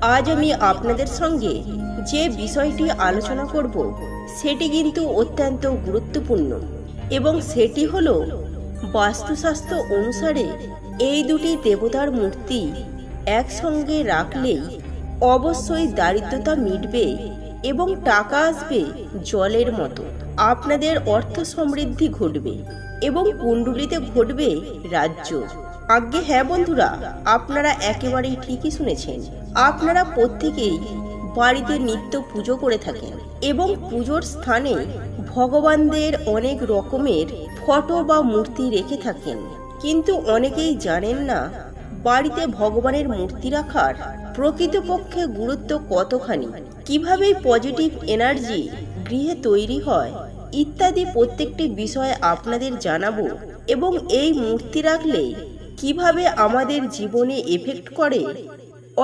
আজ আমি আপনাদের সঙ্গে যে বিষয়টি আলোচনা করব, সেটি কিন্তু অত্যন্ত গুরুত্বপূর্ণ এবং সেটি হল বাস্তুশাস্ত্র অনুসারে এই দুটি দেবতার মূর্তি একসঙ্গে রাখলেই অবশ্যই দারিদ্রতা মিটবে এবং টাকা আসবে জলের মতো। আপনাদের অর্থ সমৃদ্ধি ঘটবে এবং কুণ্ডুলিতে ঘটবে রাজ্য। আজ্ঞে হ্যাঁ বন্ধুরা, আপনারা একেবারেই ঠিকই শুনেছেন। আপনারা প্রত্যেকেই বাড়িতে নিত্য পুজো করে থাকেন এবং পুজোর স্থানে ভগবানদের অনেক রকমের ফটো বা মূর্তি রেখে থাকেন। কিন্তু অনেকেই জানেন না, বাড়িতে ভগবানের মূর্তি রাখার প্রকৃতপক্ষে গুরুত্ব কতখানি, কীভাবে পজিটিভ এনার্জি গৃহে তৈরি হয় ইত্যাদি প্রত্যেকটি বিষয় আপনাদের জানাব এবং এই মূর্তি রাখলে কীভাবে আমাদের জীবনে এফেক্ট করে?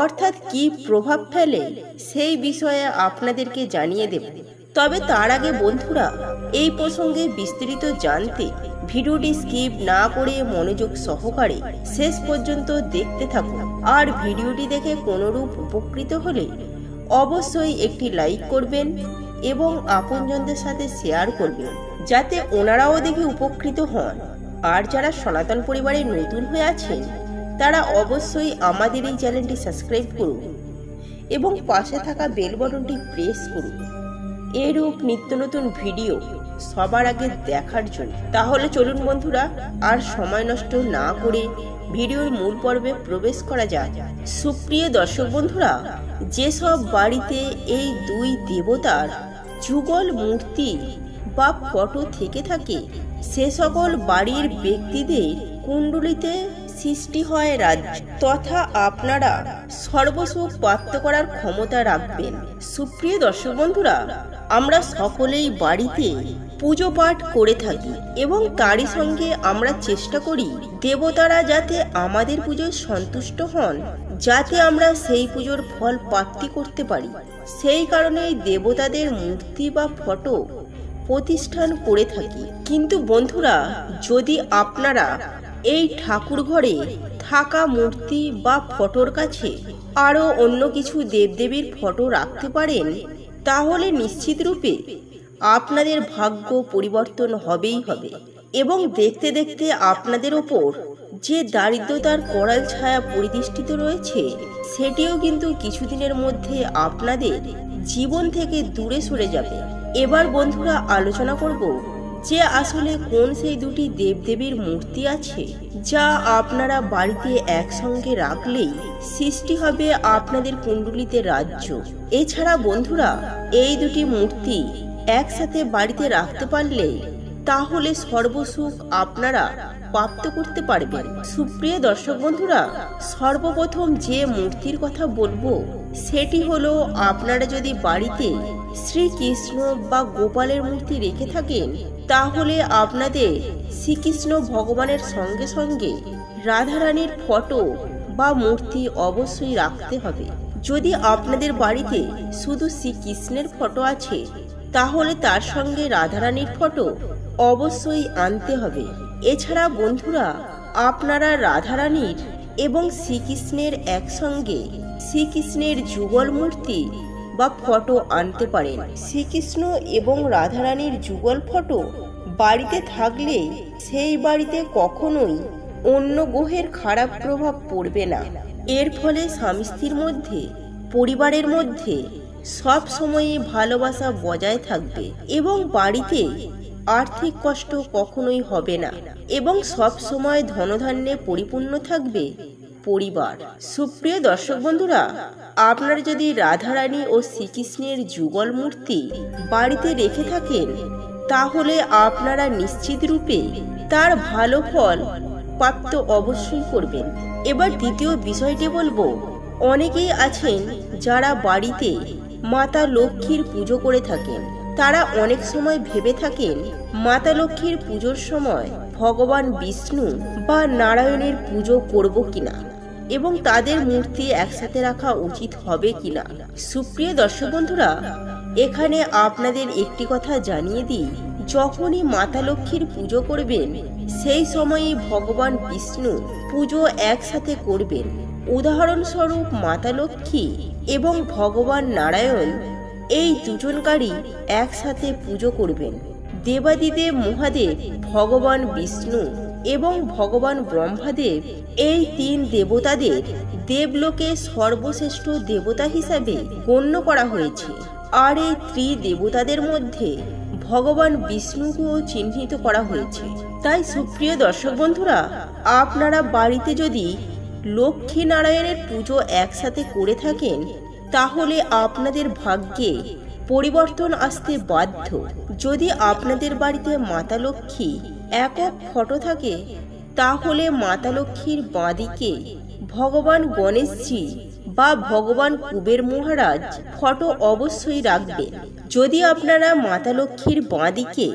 অর্থাৎ কি প্রভাব ফেলে? সেই বিষয়ে আপনাদেরকে জানিয়ে দেব। তবে তার আগে বন্ধুরা, এই প্রসঙ্গে বিস্তারিত জানতে ভিডিওটি স্কিপ না করে মনোযোগ সহকারে শেষ পর্যন্ত দেখতে থাকুন। আর ভিডিওটি দেখে কোনোরূপ উপকৃত হলে অবশ্যই একটি লাইক করবেন এবং আপনজনদের সাথে শেয়ার করবেন, যাতে ওনারাও দেখে উপকৃত হন। আর যারা সনাতন পরিবারে নতুন হয়ে আছেন, তারা অবশ্যই আমাদের এই চ্যানেলটি সাবস্ক্রাইব করুন এবং পাশে থাকা বেল বটনটি প্রেস করুন। এরূপ নিত্য নতুন ভিডিও সবার আগে দেখার জন্য। তাহলে চলুন বন্ধুরা, আর সময় নষ্ট না করে ভিডিওর মূল পর্বে প্রবেশ করা যায় সুপ্রিয় দর্শক বন্ধুরা, যেসব বাড়িতে এই দুই দেবতার যুগল মূর্তি বা ফটো থেকে থাকে সে সকল বাড়ির ব্যক্তিদের কুণ্ডলিতে সৃষ্টি হয় রাজ্য তথা আপনারা সর্বসুখ প্রাপ্ত করার ক্ষমতা রাখবেন। সুপ্রিয় দর্শক বন্ধুরা, আমরা সকলেই বাড়িতে পুজো পাঠ করে থাকি এবং তারই সঙ্গে আমরা চেষ্টা করি দেবতারা যাতে আমাদের পুজোয় সন্তুষ্ট হন, যাতে আমরা সেই পুজোর ফল প্রাপ্তি করতে পারি। সেই কারণেই দেবতাদের মূর্তি বা ফটো প্রতিষ্ঠান করে থাকি। কিন্তু বন্ধুরা, যদি আপনারা এই ঠাকুর ঘরে থাকা মূর্তি বা ফটোর কাছে আরও অন্য কিছু দেবদেবীর ফটো রাখতে পারেন, তাহলে নিশ্চিত রূপে আপনাদের ভাগ্য পরিবর্তন হবেই হবে এবং দেখতে দেখতে আপনাদের ওপর যে দারিদ্রতার করাল ছায়া পরিদৃষ্টিত রয়েছে, সেটিও কিন্তু কিছুদিনের মধ্যে আপনাদের জীবন থেকে দূরে সরে যাবে। এবার বন্ধুরা আলোচনা করব যে আসলে কোন সেই দুটি দেবদেবীর মূর্তি আছে যা আপনারা বাড়িতে একসঙ্গে রাখলেই সৃষ্টি হবে আপনাদের কুণ্ডলিতে রাজ্য। এছাড়া বন্ধুরা, এই দুটি মূর্তি একসাথে বাড়িতে রাখতে পারলে তাহলে সর্বসুখ আপনারা প্রাপ্ত করতে পারবেন। সুপ্রিয় দর্শক বন্ধুরা, সর্বপ্রথম যে মূর্তির কথা বলব, সেটি হলো আপনারা যদি বাড়িতে শ্রীকৃষ্ণ বা গোপালের মূর্তি রেখে থাকেন, তাহলে আপনাদের শ্রীকৃষ্ণ ভগবানের সঙ্গে সঙ্গে রাধারানীর ফটো বা মূর্তি অবশ্যই রাখতে হবে। যদি আপনাদের বাড়িতে শুধু শ্রীকৃষ্ণের ফটো আছে, তাহলে তার সঙ্গে রাধারানীর ফটো অবশ্যই আনতে হবে। এছাড়া বন্ধুরা, আপনারা রাধারানীর এবং শ্রীকৃষ্ণের একসঙ্গে শ্রীকৃষ্ণের যুগল মূর্তি বা ফটো আনতে পারেন। শ্রীকৃষ্ণ এবং রাধারানীর যুগল ফটো বাড়িতে থাকলে সেই বাড়িতে কখনোই অন্য গ্রহের খারাপ প্রভাব পড়বে না। এর ফলে স্বামী স্ত্রীর মধ্যে, পরিবারের মধ্যে সব সময়ই ভালোবাসা বজায় থাকবে এবং বাড়িতে আর্থিক কষ্ট কখনোই হবে না এবং সব সময় ধনধান্যে পরিপূর্ণ থাকবে পরিবার। সুপ্রিয় দর্শক বন্ধুরা, আপনারা যদি রাধারানী ও শ্রীকৃষ্ণের যুগল মূর্তি বাড়িতে রেখে থাকেন, তাহলে আপনারা নিশ্চিত রূপে তার ভালো ফল প্রাপ্ত অবশ্যই করবেন। এবার দ্বিতীয় বিষয়টি বলব। অনেকেই আছেন যারা বাড়িতে মাতা লক্ষ্মীর পুজো করে থাকেন। তারা অনেক সময় ভেবে থাকেন, মাতা লক্ষ্মীর পুজোর সময় ভগবান বিষ্ণু বা নারায়ণের পুজো করব কিনা। এবং তাদের মূর্তি একসাথে রাখা উচিত হবে কিনা। সুপ্রিয় দর্শক বন্ধুরা, এখানে আপনাদের একটি কথা জানিয়ে দিই। যখনই মাতা লক্ষ্মীর পুজো করবেন, সেই সময়ই ভগবান বিষ্ণু পুজো একসাথে করবেন। উদাহরণস্বরূপ মাতা লক্ষ্মী এবং ভগবান নারায়ণ এই দুজনকারই একসাথে পুজো করবেন। দেবাদিদেব মহাদেব ভগবান বিষ্ণু এবং ভগবান ব্রহ্মাদেব এই তিন দেবতাদের দেবলোকে সর্বশ্রেষ্ঠ দেবতা হিসাবে গণ্য করা হয়েছে। আর এই ত্রিদেবতাদের মধ্যে ভগবান বিষ্ণুকেও চিহ্নিত করা হয়েছে। তাই সুপ্রিয় দর্শক বন্ধুরা, আপনারা বাড়িতে যদি লক্ষ্মী নারায়ণের পুজো একসাথে করে থাকেন, তাহলে আপনাদের ভাগ্যে পরিবর্তন আসতে বাধ্য। যদি আপনাদের বাড়িতে মাতা লক্ষ্মী একক ফটো থাকে, তাহলে মাতা লক্ষ্মীর বাঁদিকে ভগবান গণেশজি বা ভগবান কুবের মহারাজ ফটো অবশ্যই রাখবেন যদি আপনারা মাতা লক্ষ্মীর বাঁদিকে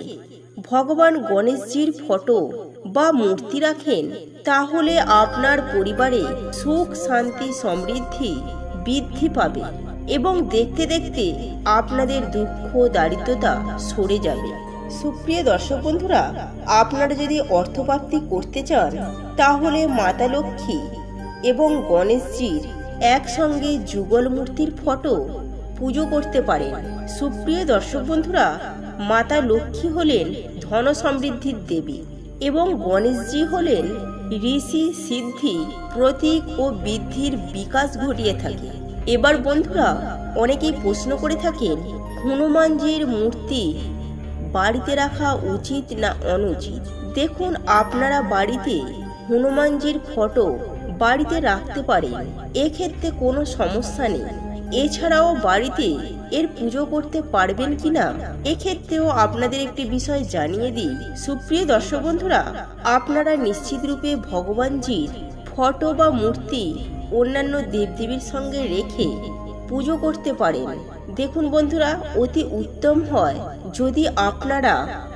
ভগবান গণেশজির ফটো বা মূর্তি রাখেন, তাহলে আপনার পরিবারে সুখ, শান্তি, সমৃদ্ধি বৃদ্ধি পাবে এবং দেখতে দেখতে আপনাদের দুঃখ, দারিদ্রতা সরে যাবে। সুপ্রিয় দর্শক বন্ধুরা, আপনারা যদি অর্থপ্রাপ্তি করতে চান, তাহলে মাতা লক্ষ্মী এবং গণেশজির একসঙ্গে যুগল মূর্তির ফটো পুজো করতে পারেন। সুপ্রিয় দর্শক বন্ধুরা, মাতা লক্ষ্মী হলেন ধন সমৃদ্ধির দেবী এবং গণেশজি হলেন ঋষি সিদ্ধি প্রতীক ও বৃদ্ধির বিকাশ ঘটিয়ে থাকে। এবার বন্ধুরা, অনেকেই প্রশ্ন করে থাকেন, হনুমানজির মূর্তি বাড়িতে রাখা উচিত না অনুচিত? দেখুন আপনারা বাড়িতে হনুমানজির ফটো বাড়িতে রাখতে পারেন, এক্ষেত্রে কোনো সমস্যা নেই। এছাড়াও বাড়িতে এর পুজো করতে পারবেন কিনা, এক্ষেত্রেও আপনাদের একটি বিষয় জানিয়ে দিই। সুপ্রিয় দর্শক বন্ধুরা, আপনারা নিশ্চিত রূপে ভগবানজির ফটো বা মূর্তি অন্যান্য দেবদেবীর সঙ্গে রেখে পুজো করতে পারেন। দেখুন বন্ধুরা, অতি উত্তম হয়। যদি আপনারা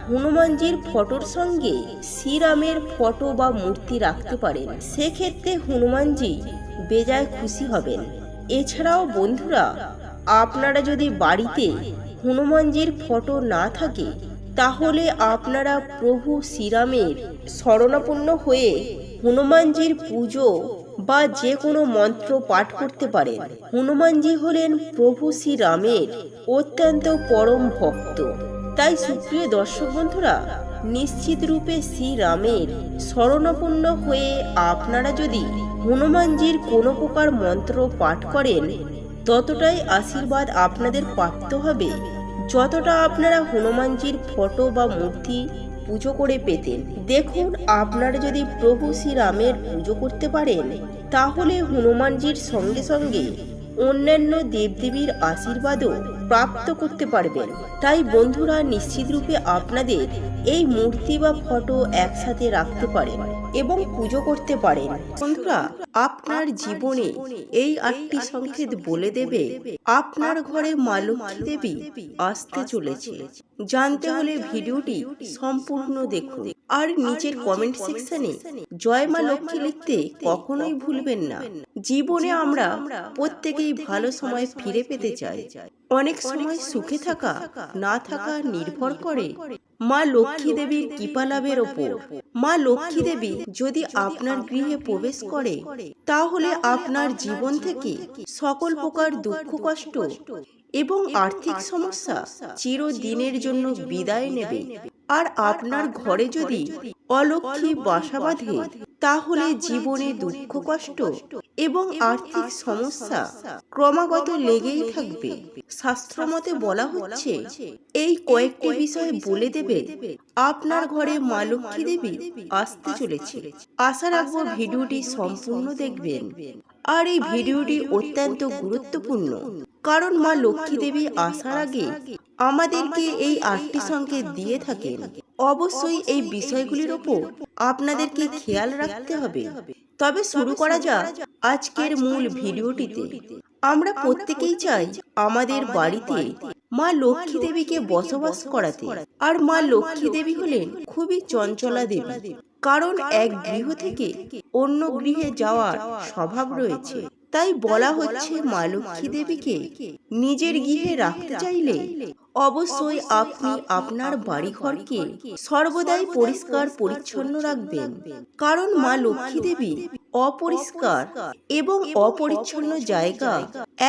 হনুমানজির ফটোর সঙ্গে শ্রীরামের ফটো বা মূর্তি রাখতে পারেন, সেক্ষেত্রে হনুমানজি বেজায় খুশি হবেন। এছাড়াও বন্ধুরা, আপনারা যদি বাড়িতে হনুমানজির ফটো না থাকে, তাহলে আপনারা প্রভু শ্রীরামের শরণাপন্ন হয়ে হনুমানজির পুজো বা যে কোনো মন্ত্র পাঠ করতে পারেন। হনুমানজি হলেন প্রভু শ্রীরামের অত্যন্ত পরম ভক্ত। তাই সুপ্রিয় দর্শক বন্ধুরা, নিশ্চিত রূপে শ্রীরামের শরণাপন্ন হয়ে আপনারা যদি হনুমানজির কোনো প্রকার মন্ত্র পাঠ করেন, ততটাই আশীর্বাদ আপনাদের প্রাপ্ত হবে। যতটা আপনারা হনুমানজির ফটো বা মূর্তি পুজো করে পেতেন। দেখুন, আপনারা যদি প্রভু শ্রীরামের পুজো করতে পারেন, তাহলে হনুমানজির সঙ্গে সঙ্গে অন্যান্য দেবদেবীর আশীর্বাদও প্রাপ্ত করতে পারবেন। তাই বন্ধুরা নিশ্চিত রূপে আপনাদের এই মূর্তি বা ফটো একসাথে রাখতে পারেন। এবং পুজো করতে পারেন। বন্ধুরা আপনার জীবনে এই আটটি সংকেত বলে দেবে আপনার ঘরে মা লক্ষ্মী দেবী আসতে চলেছে। জানতে হলে ভিডিওটি সম্পূর্ণ দেখুন। আর নিচের কমেন্ট সেকশনে জয় মা লক্ষ্মী লিখতে কখনোই ভুলবেন না। জীবনে আমরা প্রত্যেকেই ভালো সময় ফিরে পেতে চাই। অনেক সময় সুখে থাকা না থাকা নির্ভর করে মা লক্ষ্মী দেবীর কৃপা লাভের ওপর। মা লক্ষ্মী দেবী যদি আপনার গৃহে প্রবেশ করে তাহলে আপনার জীবন থেকে সকল প্রকার দুঃখ কষ্ট এবং আর্থিক সমস্যা চিরদিনের জন্য বিদায় নেবে। আর আপনার ঘরে যদি অলক্ষী বাসা বাঁধে তাহলে জীবনে দুঃখ কষ্ট এবং আর্থিক সমস্যা ক্রমাগত লেগেই থাকবে। শাস্ত্রমতে বলা হচ্ছে এই কয়েকটি বিষয় বলে দেবে আপনার ঘরে মা লক্ষ্মী দেবী আসতে চলেছে। আশা রাখব ভিডিওটি সম্পূর্ণ দেখবেন। আর এই ভিডিওটি অত্যন্ত গুরুত্বপূর্ণ। কারণ মা লক্ষ্মী দেবী আসার আগে আমাদেরকে এই আটটি সংকেত দিয়ে থাকেন। অবশ্যই এই বিষয়গুলির ওপর আপনাদেরকে খেয়াল রাখতে হবে। তবে শুরু করা যাক আজকের মূল ভিডিওটিতে। আমরা প্রত্যেকেই চাই আমাদের বাড়িতে মা লক্ষ্মী দেবীকে বসবাস করাতে। আর মা লক্ষ্মী দেবী হলেন খুবই চঞ্চলা দেবী কারণ এক গৃহ থেকে অন্য গৃহে যাওয়ার স্বভাব রয়েছে। তাই বলা হচ্ছে মা লক্ষ্মী দেবীকে নিজের গৃহে রাখতে চাইলে অবশ্যই আপনি আপনার বাড়িঘরকে সর্বদাই পরিষ্কার পরিচ্ছন্ন রাখবেন। কারণ মা লক্ষ্মী দেবী অপরিষ্কার এবং অপরিচ্ছন্ন জায়গা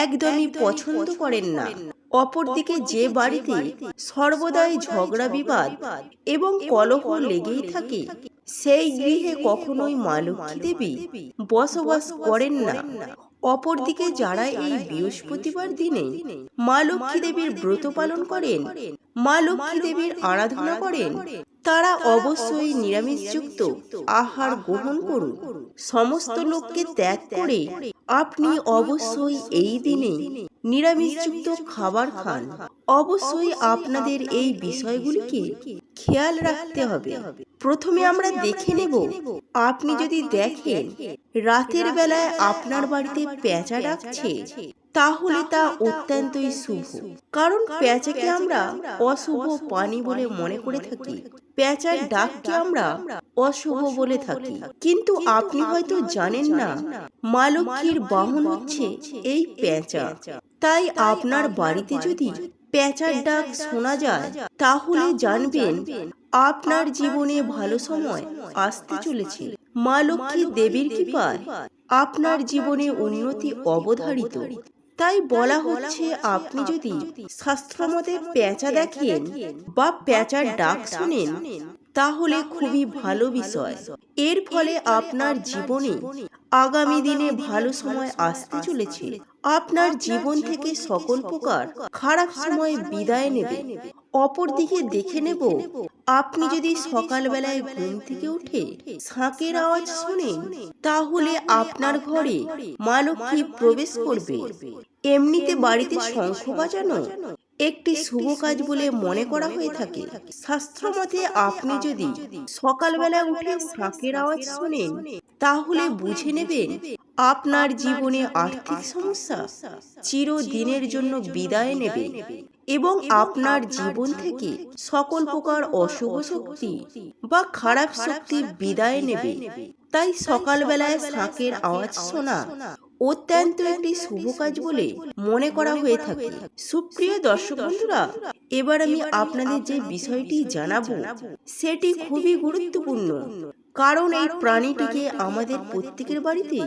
একদমই পছন্দ করেন না। অপরদিকে যে বাড়িতে সর্বদাই ঝগড়া বিবাদ এবং কলহ লেগেই থাকে সেই গৃহে কখনোই মা লক্ষ্মী দেবী বসবাস করেন না। অপরদিকে যারা এই বৃহস্পতিবার দিনে মা লক্ষ্মী দেবীর ব্রত পালন করেন মা লক্ষ্মী দেবীর আরাধনা করেন তারা অবশ্যই নিরামিষযুক্ত আহার গ্রহণ করুন সমস্ত লোককে ত্যাগ করে আপনি অবশ্যই এই দিনে নিরামিষযুক্ত খাবার খান। অবশ্যই আপনাদের এই বিষয়গুলিকে খেয়াল রাখতে হবে। প্রথমে আমরা দেখে নেব। আপনি যদি দেখেন রাতের বেলায় আপনার বাড়িতে পেঁচা ডাকছে তাহলে তা অত্যন্তই শুভ। কারণ পেঁচাকে আমরা অশুভ প্রাণী বলে মনে করে থাকি। পেঁচার ডাককে আমরা অশুভ বলে থাকি। কিন্তু আপনি হয়তো জানেন না মা লক্ষ্মীর বাহন হচ্ছে এই পেঁচা তাই আপনার বাড়িতে যদি পেঁচার ডাক শোনা যায় তাহলে জানবেন আপনার জীবনে ভালো সময় আসতে চলেছে। মা লক্ষ্মী দেবীর কৃপায় আপনার জীবনে উন্নতি অবধারিত। তাই বলা হচ্ছে আপনি যদি শাস্ত্রমতে পেঁচা দেখেন বা পেঁচার ডাক শোনেন তাহলে খুবই ভালো বিষয়। এর ফলে আপনার জীবনে আগামী দিনে ভালো সময় আসতে চলেছে। আপনার জীবন থেকে সকল প্রকার খারাপ সময় বিদায় নেবে। অপরদিকে দেখে নেব। আপনি যদি সকালবেলায় ঘুম থেকে উঠে শাঁকের আওয়াজ শোনেন তাহলে আপনার ঘরে মা লক্ষ্মী প্রবেশ করবে। এমনিতে বাড়িতে শঙ্খ বাজানো একটি শুভ কাজ বলে মনে করা হয়ে থাকে। শাস্ত্র মতে আপনি যদি সকালবেলা উঠে শাঁখের আওয়াজ শোনেন তাহলে বুঝে নেবেন আপনার জীবনে আর্থিক সমস্যা। চিরদিনের জন্য বিদায় নেবে। এবং আপনার জীবন থেকে সকল প্রকার অশুভ শক্তি বা খারাপ শক্তি বিদায় নেবে। তাই সকালবেলায় শাঁকের আওয়াজ শোনা। অত্যন্ত একটি শুভ কাজ বলে মনে করা হয়ে থাকে। সুপ্রিয় দর্শক বন্ধুরা এবার আমি আপনাদের যে বিষয়টি জানাব সেটি খুবই গুরুত্বপূর্ণ। কারণ এই প্রাণীটিকে আমাদের প্রত্যেকের বাড়িতে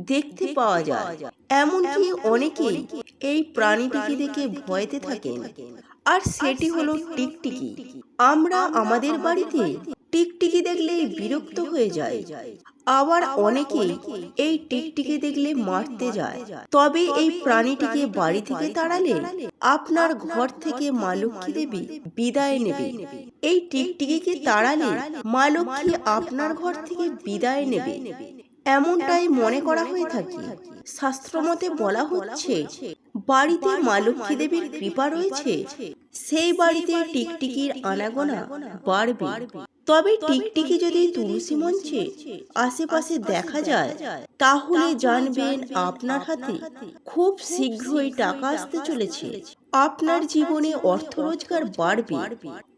দেখতে পাওয়া যায়। এমনকি অনেকেই এই প্রাণীটিকে দেখে ভয়তে থাকেন। আর সেটি হলো টিকটিকি। আমরা আমাদের বাড়িতে টিকটিকি দেখলেই বিরক্ত হয়ে যায়। আবার অনেকেই এই টিকটিকি দেখলে মারতে যায়। তবে এই প্রাণীটিকে বাড়ি থেকে তাড়ালে আপনার ঘর থেকে মা লক্ষ্মী দেবী বিদায় নেবে। এই টিকটিকিকে তাড়ালে মা লক্ষ্মী আপনার ঘর থেকে বিদায় নেবে। এমনটাই মনে করা হয়ে থাকে। শাস্ত্রমতে বলা হচ্ছে বাড়িতে মা লক্ষ্মী দেবীর কৃপা রয়েছে। সেই বাড়িতে টিকটিকির আনাগোনা বাড়বে। তবে টিকটিকি যদি তুলসী মঞ্চে আশেপাশে দেখা যায় তাহলে জানবেন আপনার হাতে খুব শীঘ্রই টাকা আসতে চলেছে। আপনার জীবনে অর্থ রোজগার বাড়বে।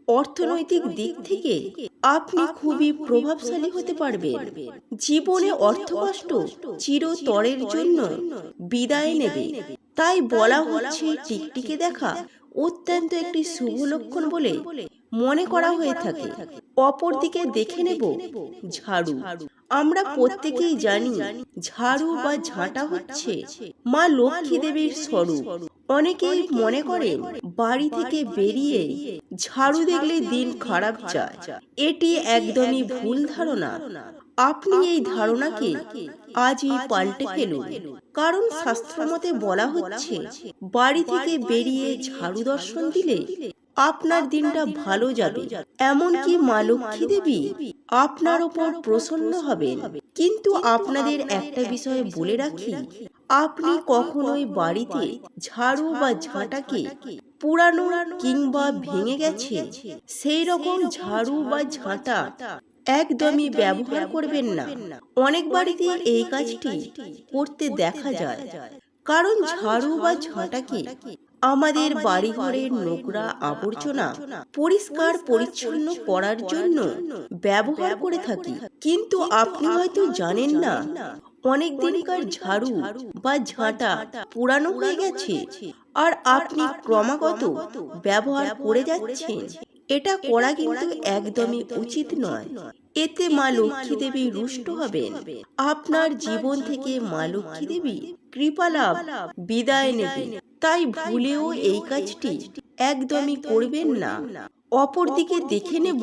অর্থনৈতিক দিক থেকে আপনি খুবই প্রভাবশালী হতে পারবেন। জীবনে অর্থ কষ্ট চিরতরের জন্য বিদায় নেবে। তাই বলা হচ্ছে টিকটিকে দেখা অত্যন্ত একটি শুভ লক্ষণ বলে মনে করা হয়ে থাকে অপরদিকে দেখে নেব ঝাড়ু। আমরা প্রত্যেকেই জানি ঝাড়ু বা ঝাঁটা হচ্ছে মা লক্ষ্মী দেবীর স্বরূপ। অনেকেই মনে করেন বাড়ি থেকে বেরিয়ে ঝাড়ু দেখলে দিন খারাপ যায়। এটি একদমই ভুল ধারণা। আপনি এই ধারণাকে আজই পাল্টে ফেলুন। কারণ শাস্ত্রমতে বলা হচ্ছে বাড়ি থেকে বেরিয়ে ঝাড়ু দর্শন দিলে আপনার দিনটা ভালো যাবে। এমনকি মা লক্ষ্মী দেবী আপনার ওপর প্রসন্ন হবেন। কিন্তু আপনাদের একটা বিষয় বলে রাখি। আপনি কখনোই বাড়িতে ঝাড়ু বা ঝাঁটাকে পুরানো কিংবা ভেঙে গেছে সেই রকম ঝাড়ু বা ঝাঁটা একদমই ব্যবহার করবেন না। অনেক বাড়িতে এই কাজটি করতে দেখা যায়। কারণ ঝাড়ু বা ঝাঁটাকে আমাদের বাড়িঘরের নোংরা আবর্জনা পরিষ্কার পরিচ্ছন্ন করার জন্য ব্যবহার করে থাকি। কিন্তু আপনি হয়তো জানেন না অনেক দিনকার ঝাড়ু বা ঝাঁটা পুরানো হয়ে গেছে। আর আপনি ক্রমাগত ব্যবহার করে যাচ্ছেন। এটা করা কিন্তু একদমই উচিত নয়। এতে মা লক্ষ্মী দেবী রুষ্ট হবেন। আপনার জীবন থেকে মা লক্ষ্মী দেবী কৃপা লাভ বিদায় নেবে। তাই ভুলেও এই কাজটি একদমই করবেন না। অপরদিকে দেখে নেব।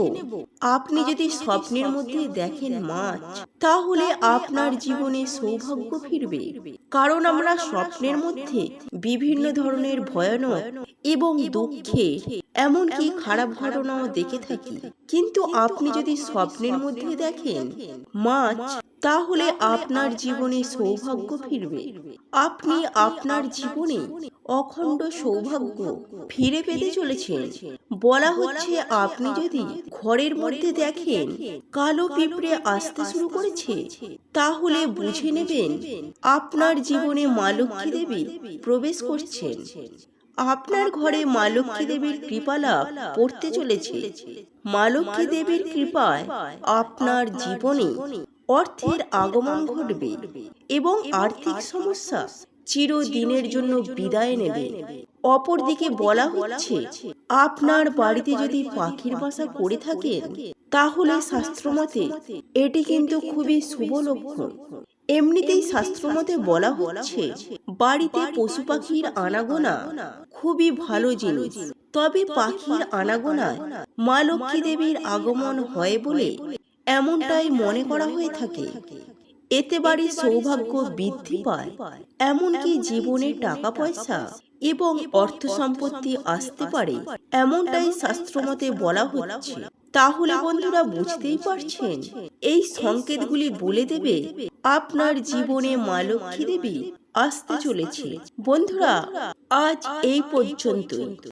আপনি যদি স্বপ্নের মধ্যে দেখেন মাছ তাহলে আপনার জীবনে সৌভাগ্য ফিরবে। কারণ আমরা স্বপ্নের মধ্যে বিভিন্ন ধরনের ভয়ানক এবং দুঃখে এমনকি খারাপ ঘটনাও দেখে থাকি। কিন্তু আপনি যদি স্বপ্নের মধ্যে দেখেন মাছ তাহলে আপনার জীবনে সৌভাগ্য ফিরবে। আপনি আপনার জীবনে অখণ্ড সৌভাগ্য ফিরে পেতে চলেছেন। বলা হচ্ছে আপনি যদি ঘরের মধ্যে দেখেন কালো পিঁপড়ে আসতে শুরু করেছে। তাহলে বুঝে নেবেন আপনার জীবনে মা লক্ষ্মী দেবী প্রবেশ করছেন। আপনার ঘরে মা লক্ষ্মী দেবীর কৃপা লাভ পড়তে চলেছে। মা লক্ষ্মী দেবীর কৃপায় আপনার জীবনে অর্থের আগমন ঘটবে এবং আর্থিক সমস্যা চিরদিনের জন্য বিদায় নেবে। অপরদিকে বলা হচ্ছে আপনার বাড়িতে যদি পাখির বাসা করে থাকেন তাহলে শাস্ত্রমতে এটি কিন্তু খুবই শুভ লক্ষণ। এমনিতেই শাস্ত্রমতে বলা হচ্ছে বাড়িতে পশু পাখির আনাগোনা খুবই ভালো জিনিস। তবে পাখির আনাগোনায় মা লক্ষ্মী দেবীর আগমন হয় বলে এমনটাই মনে করা হয়ে থাকে। এতে বাড়ির সৌভাগ্য বৃদ্ধি পায়। এমনকি জীবনে টাকা পয়সা এবং অর্থ সম্পত্তি আসতে পারে। এমনটাই শাস্ত্রমতে বলা হচ্ছে। তাহলে বন্ধুরা বুঝতেই পারছেন। এই সংকেতগুলি বলে দেবে আপনার জীবনে মা লক্ষ্মী দেবী আসতে চলেছে। বন্ধুরা আজ এই পর্যন্তই।